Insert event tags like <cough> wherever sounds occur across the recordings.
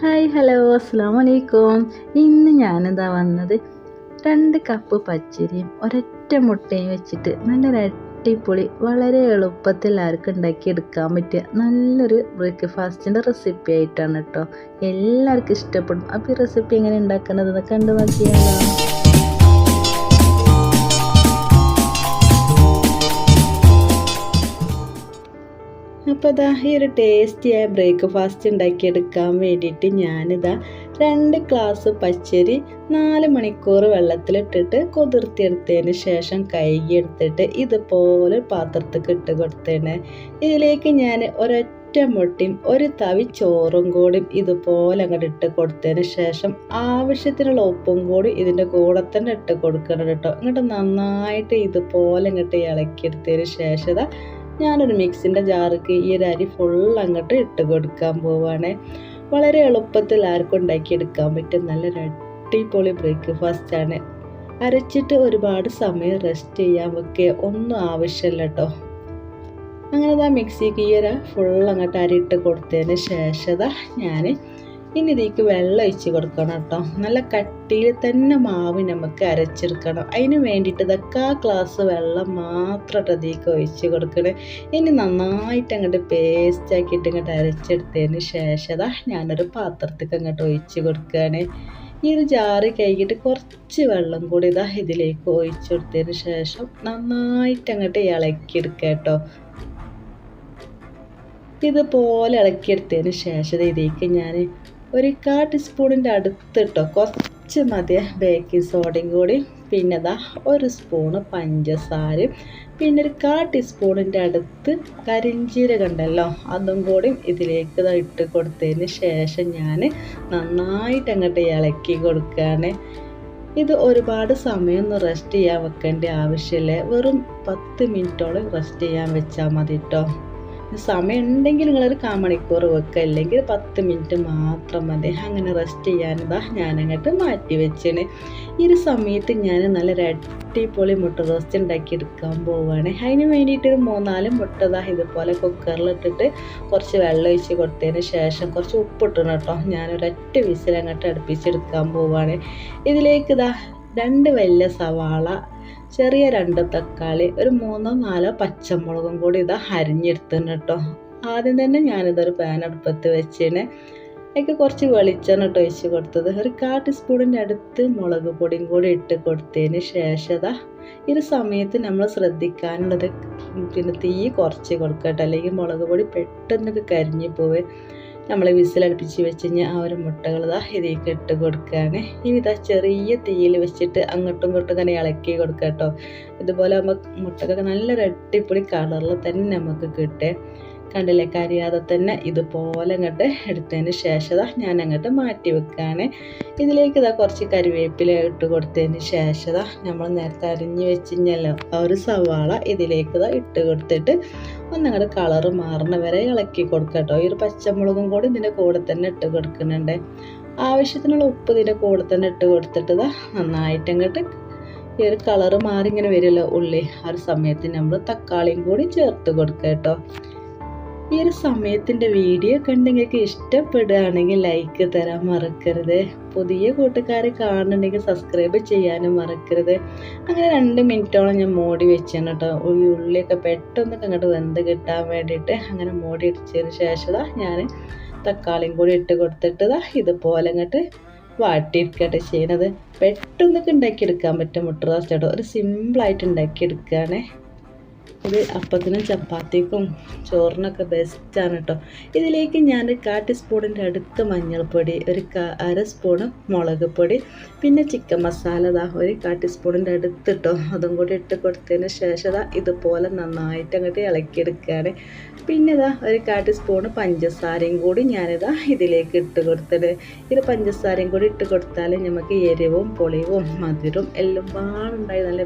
Hi hello അസ്സാം വലൈക്കും ഇന്ന് ഞാനിതാ വന്നത് രണ്ട് കപ്പ് പച്ചരിയും ഒരൊറ്റ മുട്ടയും വെച്ചിട്ട് നല്ലൊരു അടിപൊളി വളരെ എളുപ്പത്തിൽ ആർക്കും ഉണ്ടാക്കിയെടുക്കാൻ പറ്റിയ നല്ലൊരു ബ്രേക്ക്ഫാസ്റ്റിന്റെ റെസിപ്പി ആയിട്ടാണ് കേട്ടോ. എല്ലാവർക്കും ഇഷ്ടപ്പെടും. അപ്പോൾ ഈ റെസിപ്പി എങ്ങനെ ഉണ്ടാക്കുന്നത് കണ്ടു നോക്കിയാലോ അപ്പോൾ ഇതാ ഈ ഒരു ടേസ്റ്റിയായ ബ്രേക്ക്ഫാസ്റ്റ് ഉണ്ടാക്കിയെടുക്കാൻ വേണ്ടിയിട്ട് ഞാനിതാ രണ്ട് ഗ്ലാസ് പച്ചരി നാല് മണിക്കൂർ വെള്ളത്തിലിട്ടിട്ട് കുതിർത്തിയെടുത്തതിന് ശേഷം കഴുകിയെടുത്തിട്ട് ഇതുപോലെ പാത്രത്തേക്ക് ഇട്ട് കൊടുത്തേണ് ഇതിലേക്ക് ഞാൻ ഒരൊറ്റ മുട്ടയും ഒരു തവി ചോറും കൂടി ഇതുപോലെ അങ്ങോട്ട് ഇട്ട് കൊടുത്തതിന് ശേഷം ആവശ്യത്തിനുള്ള ഉപ്പും കൂടി ഇതിന്റെ കൂടെ തന്നെ ഇട്ട് കൊടുക്കണം കേട്ടോ. ഇങ്ങോട്ട് നന്നായിട്ട് ഇതുപോലെ ഇങ്ങോട്ട് ഇളക്കിയെടുത്തതിന് ശേഷം ഞാനൊരു മിക്സിന്റെ ജാർക്ക് ഈ ഒരു അരി ഫുൾ അങ്ങോട്ട് ഇട്ട് കൊടുക്കാൻ പോവാണ്. വളരെ എളുപ്പത്തിൽ ആർക്കും ഉണ്ടാക്കിയെടുക്കാൻ പറ്റും. നല്ലൊരു അടിപൊളി ആണ്. അരച്ചിട്ട് ഒരുപാട് സമയം റെസ്റ്റ് ചെയ്യാൻ വെക്കുക ഒന്നും ആവശ്യമില്ല കേട്ടോ അങ്ങനെ ഇതാ മിക്സിക്ക് ഈ ഒരു ഫുൾ അങ്ങോട്ട് അരിയിട്ട് കൊടുത്തതിന് ശേഷം ഞാൻ ഇനി ഇതിലേക്ക് വെള്ളം ഒഴിച്ച് കൊടുക്കണം കേട്ടോ. നല്ല കട്ടിയിൽ തന്നെ മാവ് നമുക്ക് അരച്ചെടുക്കണം. അതിന് വേണ്ടിയിട്ട് ഇതൊക്കെ ആ ഗ്ലാസ് വെള്ളം മാത്രം ഇതിലേക്ക് ഒഴിച്ച് കൊടുക്കണേ. ഇനി നന്നായിട്ട് അങ്ങോട്ട് പേസ്റ്റ് ആക്കിയിട്ട് ഇങ്ങോട്ട് അരച്ചെടുത്തതിന് ശേഷം അതാ ഞാനൊരു പാത്രത്തേക്ക് അങ്ങോട്ട് ഒഴിച്ച് കൊടുക്കുകയാണ്. ഈ ഒരു ജാറ് കഴുകിയിട്ട് കുറച്ച് വെള്ളം കൂടി ഇതാ ഇതിലേക്ക് ഒഴിച്ചു കൊടുത്തതിന് ശേഷം നന്നായിട്ട് അങ്ങോട്ട് ഇളക്കിയെടുക്കുക കേട്ടോ. ഇതുപോലെ ഇളക്കിയെടുത്തതിന് ശേഷം ഇതിലേക്ക് ഞാൻ ഒരു കാ ടീസ്പൂണിന്റെ അടുത്ത് കുറച്ച് മതി. ബേക്കിംഗ് സോഡയും കൂടി. പിന്നെ ദാ ഒരു സ്പൂണ് പഞ്ചസാരയും. പിന്നെ ഒരു കാ ടീസ്പൂണിന്റെ അടുത്ത് കരിഞ്ചീരകം ഉണ്ടല്ലോ അതും കൂടി ഇതിലേക്ക് ഇട്ട് കൊടുത്തതിന് ശേഷം ഞാൻ നന്നായിട്ട് അങ്ങോട്ട് ഇളക്കി കൊടുക്കുകയാണ്. ഇത് ഒരുപാട് സമയമൊന്നും റെസ്റ്റ് ചെയ്യാൻ വെക്കേണ്ട ആവശ്യമില്ല. വെറും പത്ത് മിനിറ്റോളം റെസ്റ്റ് ചെയ്യാൻ വെച്ചാൽ മതി കേട്ടോ സമയം ഉണ്ടെങ്കിൽ നിങ്ങളൊരു കാമണിക്കൂർ വെക്കുക അല്ലെങ്കിൽ പത്ത് മിനിറ്റ് മാത്രം മതി. അങ്ങനെ റെസ്റ്റ് ചെയ്യാനിതാ ഞാനങ്ങോട്ട് മാറ്റി വെച്ചാണ്. ഈ ഒരു സമയത്ത് ഞാൻ നല്ലൊരു അടിപൊളി മുട്ട റോസ്റ്റ് ഉണ്ടാക്കി എടുക്കാൻ പോവുകയാണ് അതിന് വേണ്ടിയിട്ട് ഒരു മൂന്നാൽ മുട്ട ദാ ഇതുപോലെ കുക്കറിലിട്ടിട്ട് കുറച്ച് വെള്ളം ഒഴിച്ച് കൊടുത്തതിന് ശേഷം കുറച്ച് ഉപ്പിട്ടണം കേട്ടോ ഞാനൊരൊറ്റ വിസിലങ്ങോട്ട് അടുപ്പിച്ചെടുക്കാൻ പോവുകയാണ് ഇതിലേക്ക് ഇതാ രണ്ട് വലിയ സവാള ചെറിയ രണ്ട് തക്കാളി ഒരു മൂന്നോ നാലോ പച്ചമുളകും കൂടി ഇതാ അരിഞ്ഞെടുത്തിന് കേട്ടോ. ആദ്യം തന്നെ ഞാനിതൊരു പാൻ അടുപ്പത്ത് വെച്ചിന്. അതിലേക്ക് കുറച്ച് വെളിച്ചെണ്ണ ഇട്ട് ഒഴിച്ച് കൊടുത്തത്. ഒരു കാ ടീസ്പൂണിന്റെ അടുത്ത് മുളക് പൊടിയും കൂടി ഇട്ട് കൊടുത്തതിന് ശേഷം ഈ സമയത്ത് നമ്മൾ ശ്രദ്ധിക്കാനുള്ളത് പിന്നെ തീ കുറച്ച് കൊടുക്കട്ടെ. അല്ലെങ്കിൽ മുളക് പൊടി പെട്ടെന്നൊക്കെ കരിഞ്ഞു പോവേ നമ്മൾ വിസിലടുപ്പിച്ച് വെച്ച് കഴിഞ്ഞാൽ ആ ഒരു മുട്ടകൾ ഇതാ ഇതിലേക്ക് ഇട്ട് കൊടുക്കുകയാണ് ഇനി ഇതാ ചെറിയ തീയിൽ വെച്ചിട്ട് അങ്ങോട്ടും ഇങ്ങോട്ടും ഇങ്ങനെ ഇളക്കി കൊടുക്കുക കേട്ടോ ഇതുപോലെ ആകുമ്പോൾ മുട്ടക്കൊക്കെ നല്ലൊരു അടിപൊളി കളറിൽ തന്നെ നമുക്ക് കിട്ടേ. കണ്ടില്ലേ? കരിയാതെ തന്നെ ഇതുപോലെ അങ്ങോട്ട് എടുത്തതിന് ശേഷം ഞാൻ അങ്ങോട്ട് മാറ്റി വെക്കുകയാണ് ഇതിലേക്ക് ഇതാ കുറച്ച് കരിവേപ്പില ഇട്ട് കൊടുത്തതിന് ശേഷം നമ്മൾ നേരത്തെ അരിഞ്ഞു വെച്ചിഞ്ഞല്ലോ ആ ഒരു സവാള ഇതിലേക്ക് ഇതാ ഇട്ട് കൊടുത്തിട്ട് ഒന്നങ്ങോട്ട് കളറ് മാറുന്ന വരെ ഇളക്കി കൊടുക്കുക കേട്ടോ ഈ ഒരു പച്ചമുളകും കൂടി ഇതിന്റെ കൂടെ തന്നെ ഇട്ട് കൊടുക്കുന്നുണ്ട്. ആവശ്യത്തിനുള്ള ഉപ്പ് ഇതിന്റെ കൂടെ തന്നെ ഇട്ട് കൊടുത്തിട്ട് ഇതാ നന്നായിട്ട് അങ്ങോട്ട് ഈ ഒരു കളറ് മാറി ഇങ്ങനെ വരുമല്ലോ ഉള്ളി ആ ഒരു സമയത്ത് നമ്മൾ തക്കാളിയും കൂടി ചേർത്ത് കൊടുക്കുക കേട്ടോ ഈ ഒരു സമയത്തിന്റെ വീഡിയോ കണ്ടെങ്കിൽ ഇഷ്ടപ്പെടുകയാണെങ്കിൽ ലൈക്ക് തരാൻ മറക്കരുത്. പുതിയ കൂട്ടുകാരെ കാണുന്നുണ്ടെങ്കിൽ സബ്സ്ക്രൈബ് ചെയ്യാനും മറക്കരുത്. അങ്ങനെ രണ്ട് മിനിറ്റോളം ഞാൻ മോടി വെച്ചാണ് കേട്ടോ. ഈ ഉള്ളിയൊക്കെ പെട്ടെന്നൊക്കെ അങ്ങോട്ട് വെന്ത് കിട്ടാൻ വേണ്ടിയിട്ട് അങ്ങനെ മോടി ഇടിച്ചതിന് ശേഷം ഞാൻ തക്കാളിയും കൂടി ഇട്ട് കൊടുത്തിട്ട് ഇതുപോലെ അങ്ങോട്ട് വാട്ടിയെടുക്കട്ടെ ചെയ്യുന്നത്. പെട്ടെന്നൊക്കെ ഉണ്ടാക്കിയെടുക്കാൻ പറ്റും മുട്ട റോസ്റ്റ് കേട്ടോ ഒരു സിമ്പിളായിട്ട് ഉണ്ടാക്കിയെടുക്കുകയാണേ. ഇത് അപ്പത്തിനും ചപ്പാത്തിക്കും ചോറിനൊക്കെ ബെസ്റ്റാണ് കേട്ടോ ഇതിലേക്ക് ഞാൻ കാ ടീസ്പൂണിന്റെ അടുത്ത് മഞ്ഞൾപ്പൊടി ഒരു അര സ്പൂണ് മുളക് പൊടി പിന്നെ ചിക്കൻ മസാല ദാ ഒരു കാ ടീസ്പൂണിന്റെ അടുത്ത് ഇട്ടോ അതും കൂടി ഇട്ട് കൊടുത്തതിന് ശേഷം ഇതാ ഇതുപോലെ നന്നായിട്ട് അങ്ങോട്ട് ഇളക്കിയെടുക്കുകയാണ് പിന്നെ ഇതാ ഒരു കാ ടീസ്പൂണ് പഞ്ചസാരയും കൂടി ഞാനിതാ ഇതിലേക്ക് ഇട്ട് കൊടുത്തത്. ഇത് പഞ്ചസാരയും കൂടി ഇട്ട് കൊടുത്താൽ നമുക്ക് എരിവും പൊളിവും മധുരവും എല്ലാം പാടുണ്ടായി. നല്ല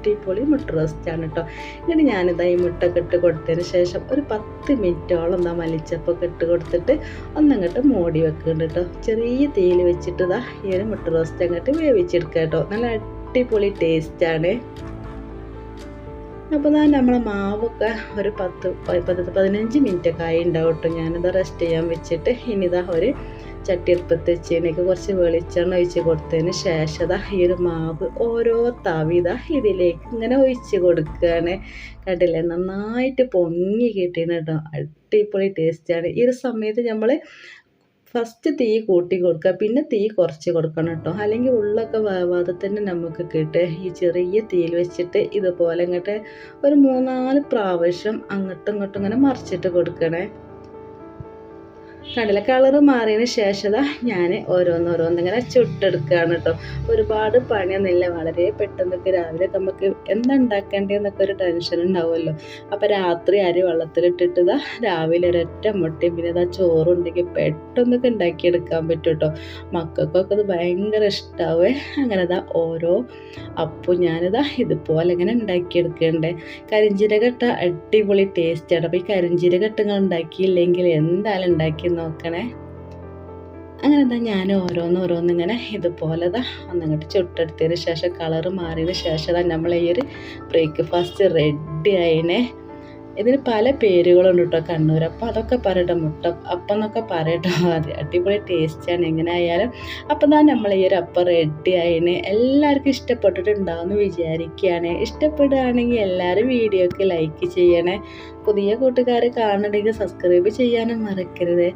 അടിപൊളി മുട്ട റോസ്റ്റാണ് കേട്ടോ ഇങ്ങനെ ഞാനിതാ ഈ മുട്ട കെട്ട് കൊടുത്തതിന് ശേഷം ഒരു പത്ത് മിനിറ്റോളം എന്താ മല്ലിച്ചപ്പൊക്കെ കെട്ട് കൊടുത്തിട്ട് ഒന്നങ്ങോട്ട് മോടി വെക്കുന്നുണ്ട് കേട്ടോ ചെറിയ തീയിൽ വെച്ചിട്ട് ഇതാ ഈ ഒരു മുട്ട റോസ്റ്റ് അങ്ങോട്ട് വേവിച്ചെടുക്കുക കേട്ടോ നല്ല അടിപൊളി ടേസ്റ്റാണ് അപ്പോൾ ഞാൻ നമ്മളെ മാവൊക്കെ ഒരു പത്ത് പത്ത് പതിനഞ്ച് മിനിറ്റൊക്കെ ആയി ഉണ്ടാവും കേട്ടോ ഞാനിത് റെസ്റ്റ് ചെയ്യാൻ വെച്ചിട്ട് ഇനിതാ ഒരു ചട്ടി അടുപ്പത്ത് വെച്ചതിനേക്ക് കുറച്ച് വെളിച്ചെണ്ണ ഒഴിച്ച് കൊടുത്തതിന് ശേഷം ദാ ഈ ഒരു മാവ് ഓരോ തവിത ഇതിലേക്ക് ഇങ്ങനെ ഒഴിച്ച് കൊടുക്കുകയാണ് കണ്ടില്ലേ? നന്നായിട്ട് പൊങ്ങി കിട്ടിയാണ് കേട്ടോ അടിപൊളി ടേസ്റ്റാണ് ഈ ഒരു സമയത്ത് നമ്മൾ ഫസ്റ്റ് തീ കൂട്ടി കൊടുക്കുക പിന്നെ തീ കുറച്ച് കൊടുക്കണം കേട്ടോ. അല്ലെങ്കിൽ ഉള്ളൊക്കെ വേവാതെ തന്നെ നമുക്ക് കിട്ടുക ഈ ചെറിയ തീയിൽ വെച്ചിട്ട് ഇതുപോലെ ഇങ്ങോട്ട് ഒരു മൂന്നാൽ പ്രാവശ്യം അങ്ങോട്ടും ഇങ്ങോട്ടും ഇങ്ങനെ മറിച്ചിട്ട് കൊടുക്കണേ. കടല കളർ മാറിയതിന് ശേഷം ഞാൻ ഓരോന്നോരോന്നിങ്ങനെ ചുട്ടെടുക്കുകയാണ് കേട്ടോ ഒരുപാട് പണിയൊന്നുമില്ല. വളരെ പെട്ടെന്നൊക്കെ രാവിലെ നമുക്ക് എന്താ ഒരു ടെൻഷൻ ഉണ്ടാവുമല്ലോ. അപ്പം രാത്രി അരി വെള്ളത്തിലിട്ടിട്ട് ഇതാ രാവിലെ ഒരൊറ്റ മുട്ടയും പിന്നെ ഇതാ ചോറുണ്ടെങ്കിൽ പെട്ടെന്നൊക്കെ ഉണ്ടാക്കിയെടുക്കാൻ പറ്റും കേട്ടോ മക്കൾക്കൊക്കെ ഇത് ഭയങ്കര ഇഷ്ടാവേ. അങ്ങനെ ഇതാ ഓരോ അപ്പോൾ ഞാനിതാ ഇതുപോലെ ഇങ്ങനെ ഉണ്ടാക്കിയെടുക്കണ്ടേ. കരിഞ്ചീരകട്ട അടിപൊളി ടേസ്റ്റാണ് അപ്പോൾ ഈ കരിഞ്ചീരകട്ടങ്ങൾ ഉണ്ടാക്കിയില്ലെങ്കിൽ എന്തായാലും ഉണ്ടാക്കി നോക്കണേ. അങ്ങനെ എന്താ ഞാൻ ഓരോന്ന് ഇങ്ങനെ ഇതുപോലെ ഒന്നങ്ങോട്ട് ചുട്ടെടുത്തതിന് ശേഷം കളറ് മാറിയതിന് ശേഷം ദാ നമ്മൾ ഈ ഒരു ബ്രേക്ക്ഫാസ്റ്റ് റെഡി ആയിനെ. ഇതിന് പല പേരുകളുണ്ട് കേട്ടോ കണ്ണൂർ അപ്പം അതൊക്കെ പറയട്ടെ മുട്ട അപ്പം എന്നൊക്കെ പറയട്ടോ. <laughs> അത് അടിപൊളി ടേസ്റ്റാണ് എങ്ങനെ ആയാലും അപ്പം തന്നെ നമ്മൾ ഈ ഒരു അപ്പം റെഡി ആയിന് എല്ലാവർക്കും ഇഷ്ടപ്പെട്ടിട്ടുണ്ടാവുമെന്ന് വിചാരിക്കുകയാണ്. ഇഷ്ടപ്പെടുകയാണെങ്കിൽ എല്ലാവരും വീഡിയോക്ക് ലൈക്ക് ചെയ്യണേ. പുതിയ കൂട്ടുകാർ കാണണമെങ്കിൽ സബ്സ്ക്രൈബ് ചെയ്യാനും മറക്കരുത്.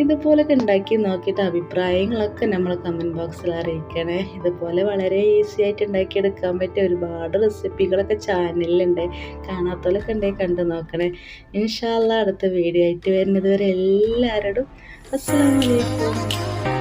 ഇതുപോലൊക്കെ ഉണ്ടാക്കി നോക്കിയിട്ട് അഭിപ്രായങ്ങളൊക്കെ നമ്മൾ കമന്റ് ബോക്സിൽ അറിയിക്കണേ. ഇതുപോലെ വളരെ ഈസി ആയിട്ട് ഉണ്ടാക്കിയെടുക്കാൻ പറ്റിയ ഒരുപാട് റെസിപ്പികളൊക്കെ ചാനലിലുണ്ട് കാണാത്തവരൊക്കെ ഉണ്ടെങ്കിൽ കണ്ടു നോക്കണേ. ഇൻഷാല്ല അടുത്ത വീഡിയോ ആയിട്ട് വരുന്നത് വരെ എല്ലാവരോടും അസ്സാം വലൈക്കും